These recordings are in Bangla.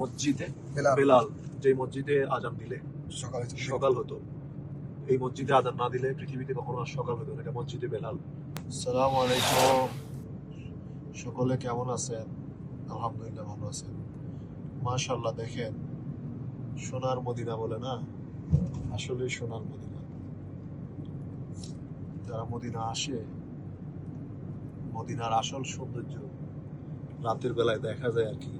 মসজিদে বেলাল। যে মসজিদে আজান দিলে সকালে সকাল হতো। এই মসজিদে আজান না দিলে পৃথিবীতে কখনো আর সকাল হতো না। এটা মসজিদে বেলাল। সালাম আলাইকুম। সকলে কেমন আছেন? আলহামদুলিল্লাহ ভালো আছেন। মাশাল্লাহ দেখেন সোনার মদিনা বলে না? আসলে সোনার মদিনা। যারা মদিনা আসে মদিনার আসল সৌন্দর্য রাতের বেলায় দেখা যায় আর কি।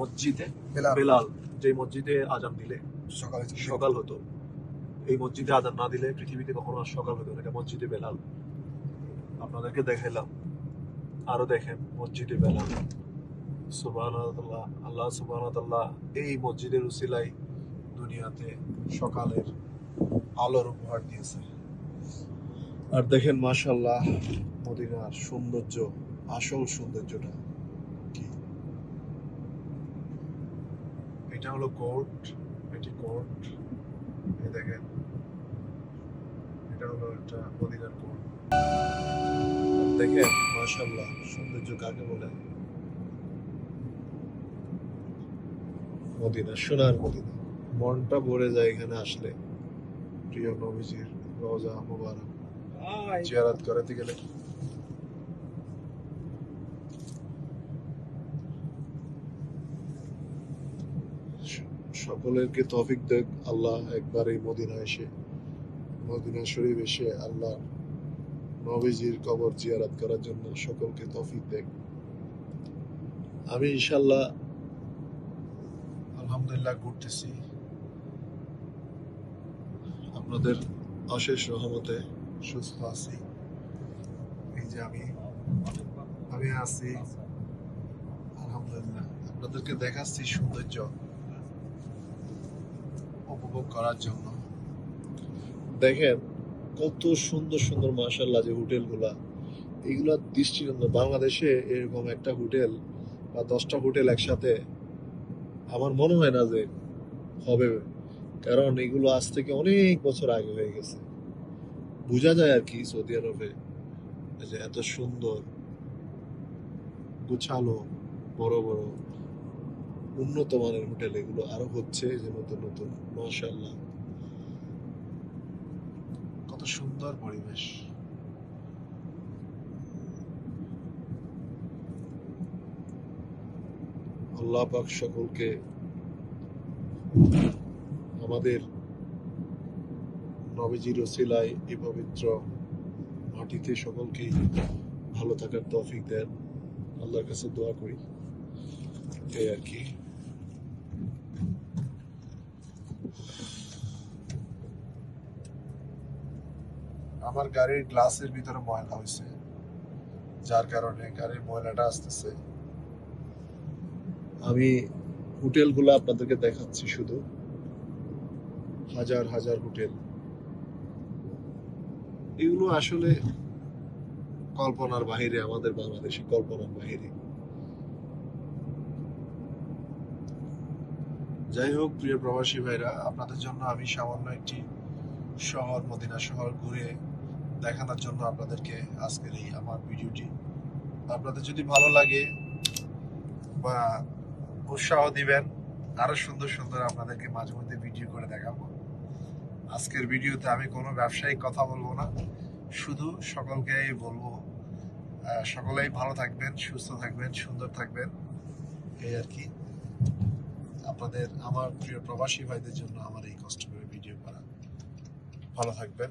মসজিদে বেলাল। যে মসজিদে আজান দিলে সকালে সকাল হতো এই মসজিদে আজান না দিলে পৃথিবীতে কখনো আর সকাল হতো না এটা মসজিদে বেলাল। আপনাদেরকে দেখাইলাম আরও দেখেন মসজিদে বেলাল। সুবাহ আল্লাহ সুবাহ এই মসজিদের উসিলাই দুনিয়াতে সকালের আলোর উপহার দিয়েছে। আর দেখেন মাশাল্লাহ মদিনার সৌন্দর্য আসল সৌন্দর্যটা। এটা হলো কোর্ট এটি কোর্ট এই দেখেন। এটা হলো একটা মদিনার কোর্ট দেখেন মাশাল্লাহ সৌন্দর্য কাকে বলে? মদিনা সোনার মদিনা। মনটা ভরে যায় এখানে আসলে। প্রিয় নবীজির রওজা মোবারক। জিয়ারাত করাতে গেলে সকলেরকে তৌফিক দেখ আল্লাহ একবার এই মদিনা এসে, মদিনা শরীফ এসে আল্লাহ নবীজির কবর জিয়ারাত করার জন্য সকলকে তৌফিক দেখ আমি ইনশাল্লাহ আলহামদুলিল্লাহ ঘুরতেছি। আপনাদের অশেষ রহমতে সুস্থ আছি। এই যে আমি আমি আছি। আলহামদুলিল্লাহ। আপনাদেরকে দেখাচ্ছি সৌন্দর্য। উপভোগ করার জন্য। দেখেন, কত সুন্দর সুন্দর মার্শাল্লাহ যে হোটেলগুলা, এগুলা দৃষ্টিনন্দন। বাংলাদেশে এরকম একটা হোটেল বা দশটা হোটেল একসাথে, আমার মনে হয় না যে হবে। কারণ এগুলো আজ থেকে অনেক বছর আগে হয়ে গেছে। বোঝা যায় আর কি সৌদি আরবে যে এত সুন্দর, গুছালো, বড় বড়। উন্নত মানের হোটেল এগুলো আরও হচ্ছে যে নতুন নতুন মাশাল্লাহ কত সুন্দর পরিবেশ। আল্লাহ পাক সকলকে আমাদের নবীজির ওসিলায় এই পবিত্র মাটিতে সকলকেই ভালো থাকার তৌফিক দেন। আল্লাহর কাছে দোয়া করি। এই আর কি। আমার গাড়ির গ্লাসের ভিতরে ময়লা হয়েছে, যার কারণে গাড়ির ময়লাটা আসতেছে। আমি হোটেলগুলো আপনাদেরকে দেখাচ্ছি শুধু। হাজার হাজার হোটেল। এগুলো আসলে কল্পনার বাহিরে, আমাদের বাংলাদেশে কল্পনার বাহিরে। যাই হোক, প্রিয় প্রবাসী ভাইরা, আপনাদের জন্য আমি সামান্য একটি শহর, মদিনা শহর ঘুরে দেখানোর জন্য আপনাদেরকে আজকের এই আমার ভিডিওটি। আপনাদের যদি ভালো লাগে বা উৎসাহ দিবেন, আরও সুন্দর সুন্দর আপনাদেরকে মাঝে মধ্যে ভিডিও করে দেখাবো। আজকের ভিডিওতে আমি কোনো ব্যবসায়িক কথা বলব না। শুধু সকলকেই বলব সকলেই ভালো থাকবেন, সুস্থ থাকবেন, সুন্দর থাকবেন। এই আর কি। আপনাদের, আমার প্রিয় প্রবাসী ভাইদের জন্য আমার এই কষ্ট করে ভিডিও করা। ভালো থাকবেন।